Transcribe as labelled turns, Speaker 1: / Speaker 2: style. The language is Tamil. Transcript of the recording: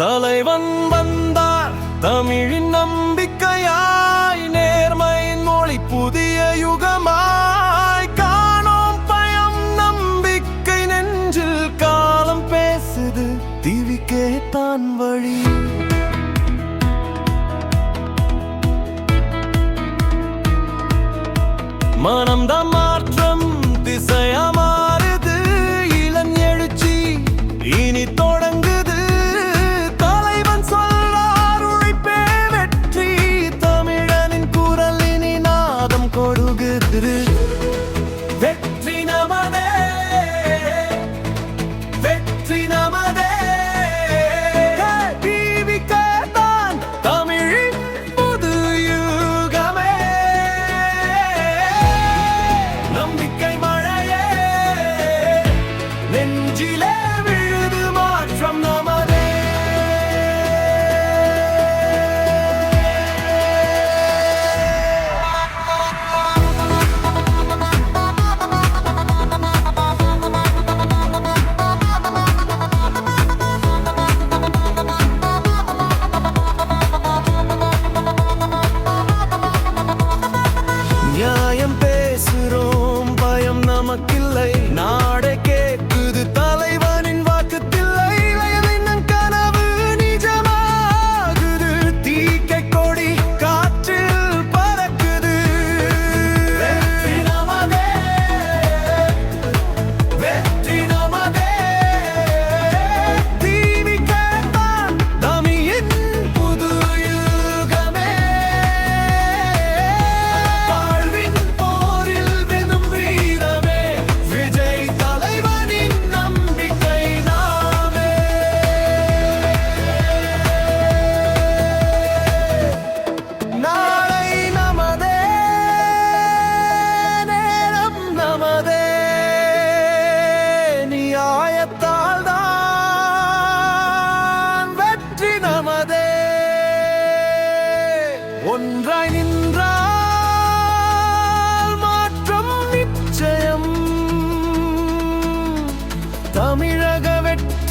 Speaker 1: தலைவன் வந்தார். தமிழின் நம்பிக்கையாய் நேர்மை மொழி புதிய யுகமாய் காணோம் பயம் நம்பிக்கை நெஞ்சில் காலம் பேசுது. திவிக்கே தான் வழி. மனம்தான் ஒன்றாய் நின்றால் மாற்றம் நிச்சயம். தமிழக வெற்றி